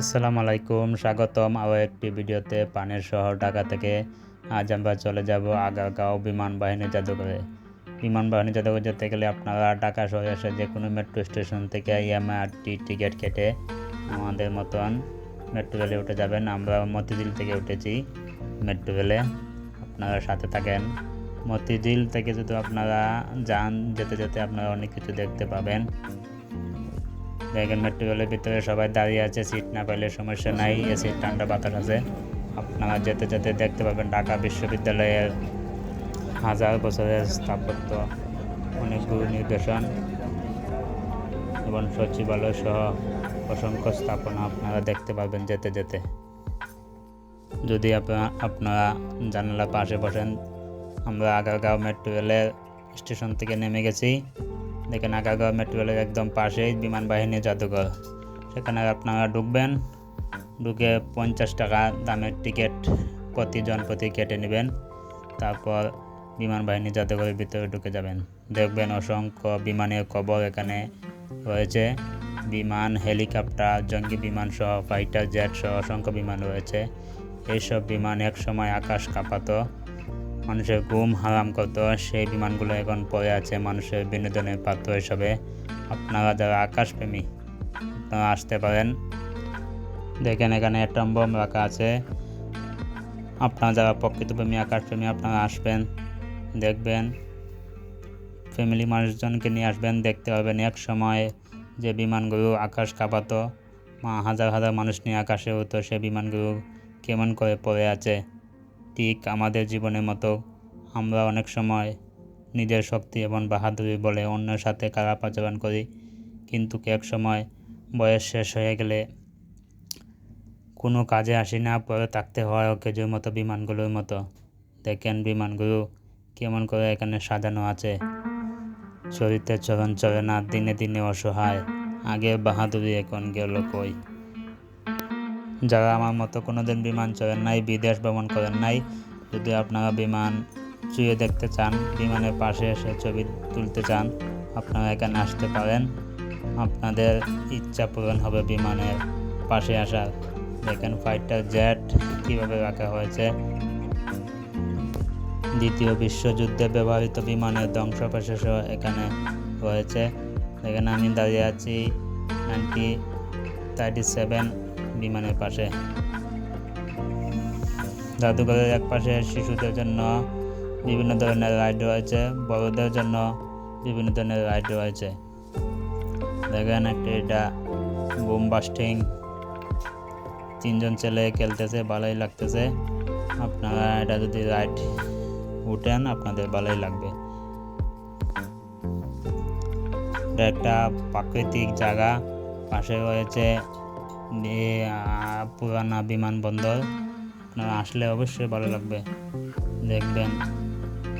আসসালামু আলাইকুম, স্বাগতম আরও একটি ভিডিওতে পানের শহর ঢাকা থেকে। আজ আমরা চলে যাব আগারগাঁও বিমান বাহিনী জাদুঘরে। বিমান বাহিনী জাদুঘর যেতে গেলে আপনারা ঢাকা শহরে এসে যে কোনো মেট্রো স্টেশন থেকে এমআরটি টিকিট কেটে আমাদের মতন মেট্রো রেলে উঠে যাবেন। আমরা মতিঝিল থেকে উঠেছি মেট্রো রেলে। আপনারা সাথে থাকেন। মতিঝিল থেকে যদি আপনারা যান, যেতে যেতে আপনারা অনেক কিছু দেখতে পাবেন। দেখেন মেট্রো রেলের ভিতরে সবাই দাঁড়িয়ে আছে সিট না পেলে সমস্যা নাই এসি ঠান্ডা বাতাস আছে। আপনারা যেতে যেতে দেখতে পাবেন ঢাকা বিশ্ববিদ্যালয়ের হাজার বছরের স্থাপত্য, অনেকগুলো নির্দেশন এবং সচিবালয় সহ অসংখ্য স্থাপনা আপনারা দেখতে পাবেন যেতে যেতে। যদি আপনারা জানালা পাশে বসেন, আমরা আগারগাঁও মেট্রো রেলের স্টেশন থেকে নেমে গেছি। দেখেন আগারগাঁও মেট্রো রেলের একদম পাশেই বিমান বাহিনী জাদুঘর। সেখানে আপনারা ঢুকবেন, ঢুকে পঞ্চাশ টাকা দামের টিকিট প্রতিজন প্রতি কেটে নেবেন, তারপর বিমান বাহিনী জাদুঘরের ভিতরে ঢুকে যাবেন। দেখবেন অসংখ্য বিমানের কবর এখানে রয়েছে। বিমান, হেলিকপ্টার, জঙ্গি বিমান সহ, ফাইটার জেট সহ অসংখ্য বিমান রয়েছে। এইসব বিমান এক সময় আকাশ কাঁপাতো। মানুষের ঘুম হারাম করতো, সেই বিমানগুলো এখন পড়ে আছে মানুষের বিনোদনের পাত্র হিসাবে। আপনারা যারা আকাশপ্রেমী, আপনারা আসতে পারেন। দেখেন এখানে অ্যাটম বোম রাখা আছে। আপনারা যারা প্রকৃতপ্রেমী, আকাশপ্রেমী, আপনারা আসবেন, দেখবেন। ফ্যামিলি মানুষজনকে নিয়ে আসবেন, দেখতে পাবেন এক সময় যে বিমানগুলো আকাশ কাঁপাতো হাজার হাজার মানুষ নিয়ে আকাশে হতো সে বিমানগুলো কেমন করে পড়ে আছে। ঠিক আমাদের জীবনের মতো। আমরা অনেক সময় নিজের শক্তি এবং বাহাদুরি বলে অন্যের সাথে খারাপ আচরণ করি। কিন্তু এক সময় বয়স শেষ হয়ে গেলে কোনো কাজে আসি না, পরে থাকতে হয় অকেজোর মতো বিমানগুলোর মতো। দেখেন বিমানগুলো কেমন করে এখানে সাজানো আছে। চরিত্রের চরণ চলে না দিনে দিনে অসহায়। আগে বাহাদুরি এখন গেল কই? যারা আমার মতো কোনোদিন বিমান চড়েন নাই, বিদেশ ভ্রমণ করেন নাই, যদি আপনারা বিমান চুয়ে দেখতে চান, বিমানের পাশে এসে ছবি তুলতে চান, আপনারা এখানে আসতে পারেন। আপনাদের ইচ্ছা পূরণ হবে বিমানের পাশে আসার। দেখেন ফাইটার জেট কীভাবে রাখা হয়েছে। দ্বিতীয় বিশ্বযুদ্ধে ব্যবহৃত বিমানের ধ্বংসাবশেষ এখানে রয়েছে। এখানে আমি দাঁড়িয়ে আছি নাইনটি থার্টি সেভেন বিমানের পাশে। জাদুঘরের এক পাশে শিশুদের জন্য বিভিন্ন ধরনের রাইড রয়েছে, বড়দের জন্য বিভিন্ন ধরনের রাইড রয়েছে। দেখেন একটি এটা বুম বাস্টিং। তিনজন ছেলে খেলতেছে, ভালোই লাগতেছে। আপনারা এটা যদি রাইড উঠেন, আপনাদের ভালোই লাগবে। এটা একটা প্রাকৃতিক জায়গা, পাশে রয়েছে পুরানা বিমানবন্দর আপনারা আসলে অবশ্যই ভালো লাগবে। দেখবেন,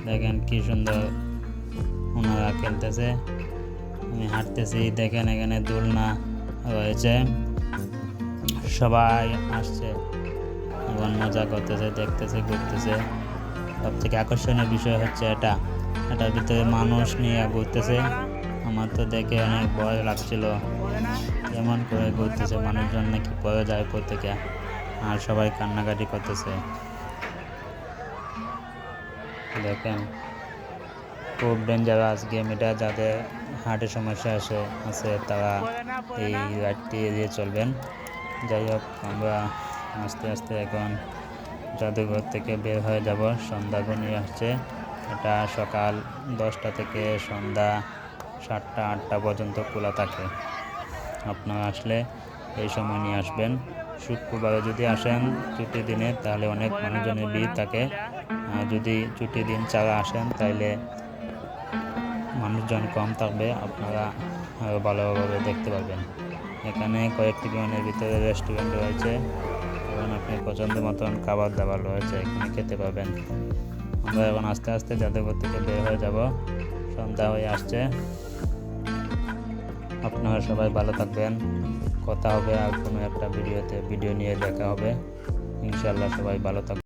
দেখেন কি সুন্দর ওনারা খেলতেছে। আমি হাঁটতেছি, দেখেন এখানে দোলনা রয়েছে। সবাই আসছে এবং মজা করতেছে, দেখতেছে, ঘুরতেছে। সব থেকে আকর্ষণীয় বিষয় হচ্ছে এটা। এটার ভিতরে মানুষ নিয়ে ঘুরতেছে। আমার তো দেখে অনেক ভয় লাগছিল। কেমন করে ঘুরতেছে মানুষজন নাকি পরে যায় প্রত্যেকে আর সবাই কান্নাকাটি করতেছে। দেখেন, খুব ডেঞ্জারাস গেম এটা, যাদের হার্টের সমস্যা আসে, আছে, তারা এই রাইডটি এড়িয়ে চলবেন। যাই হোক, আমরা আস্তে আস্তে এখন জাদুঘর থেকে বের হয়ে যাব। সন্ধ্যা ঘনিয়ে আসছে। এটা সকাল দশটা থেকে সন্ধ্যা সাতটা, আটটা পর্যন্ত খোলা থাকে। আপনারা আসলে এই সময় নিয়ে আসবেন। শুক্রবারে যদি আসেন ছুটির দিনে, তাহলে অনেক মানুষজনের ভিড় থাকে। যদি ছুটির দিন ছাড়া আসেন তাহলে মানুষজন কম থাকবে। আপনারা আরও ভালোভাবে দেখতে পারবেন। এখানে কয়েকটি বিমানের ভিতরে রেস্টুরেন্ট রয়েছে। এবং আপনি পছন্দ মতন খাবার দাবার রয়েছে, এখানে খেতে পাবেন আমরা এখন আস্তে আস্তে জাদুঘর থেকে বের হয়ে যাব। সন্ধ্যা হয়ে আসছে। আপনারা সবাই ভালো থাকবেন। কথা হবে আর কোনো একটা ভিডিওতে, ভিডিও নিয়ে দেখা হবে। ইনশাল্লাহ সবাই ভালো থাকবেন।